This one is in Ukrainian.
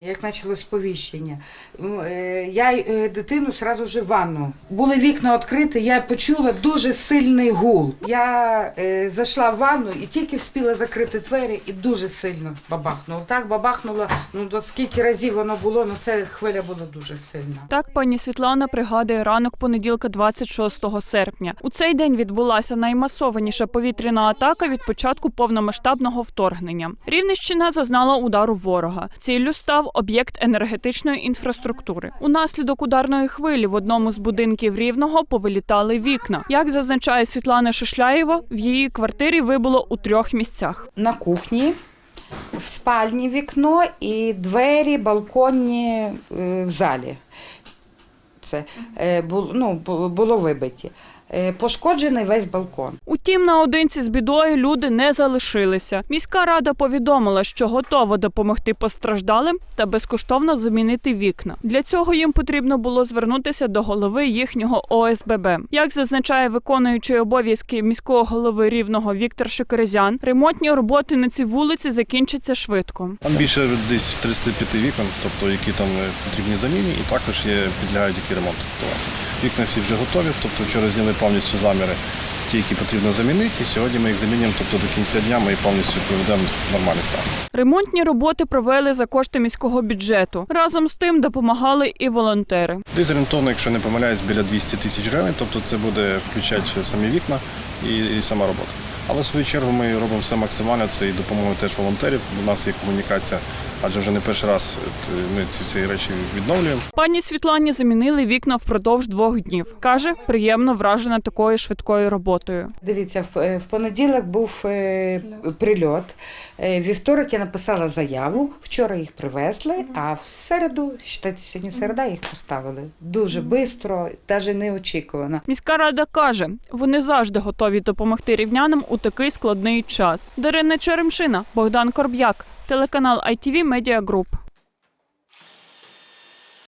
Як почалось сповіщення, е, я е, дитину одразу ж в ванну. Були вікна відкриті, я почула дуже сильний гул. Я е, зайшла в ванну і тільки встигла закрити двері, і дуже сильно бабахнуло. Так бабахнуло, ну до скільки разів воно було, ну це хвиля була дуже сильна. Так пані Світлана пригадує ранок понеділка, 26 серпня. У цей день відбулася наймасованіша повітряна атака від початку повномасштабного вторгнення. Рівненщина зазнала удару ворога. Ціллю став об'єкт енергетичної інфраструктури. Унаслідок ударної хвилі в одному з будинків рівного повилітали вікна. Як зазначає Світлана Шишляєва, в її квартирі вибуло у трьох місцях. На кухні, в спальні вікно і двері балконні е, в залі. Це е, ну, було вибиті. Е, Пошкоджений весь балкон. Утім, наодинці з бідою люди не залишилися. Міська рада повідомила, що готова допомогти постраждалим та безкоштовно замінити вікна. Для цього їм потрібно було звернутися до голови їхнього ОСББ. Як зазначає виконуючий обов'язки міського голови рівного Віктор Шикерезян, ремонтні роботи на цій вулиці закінчаться швидко. Там більше десь 35 вікон, тобто які там е, потрібні заміні, і також є підлягають які ремонту. Вікна всі вже готові, тобто вчора зняли повністю заміри, ті, які потрібно замінити, і сьогодні ми їх замінюємо, тобто до кінця дня ми їх повністю приведемо в нормальний стан. Ремонтні роботи провели за кошти міського бюджету. Разом з тим допомагали і волонтери. Десь орієнтовно, якщо не помиляюсь, біля 200 тисяч гривень, тобто це буде включати самі вікна і, і сама робота. Але в свою чергу ми робимо все максимально, це і допомога теж волонтерів. У нас є комунікація, адже вже не перший раз ми ці всі речі відновлюємо. Пані Світлані замінили вікна впродовж двох днів. Каже, приємно вражена такою швидкою роботою. Дивіться, в, е, понеділок був е, прильот. Е, Вівторок я написала заяву. Вчора їх привезли, а в середу, считайте, сьогодні середа, їх поставили. Дуже швидко, навіть неочікувано. Міська рада каже, вони завжди готові допомогти рівнянам у такий складний час. Дарина Черемшина, Богдан Корб'як, телеканал ITV Media Group.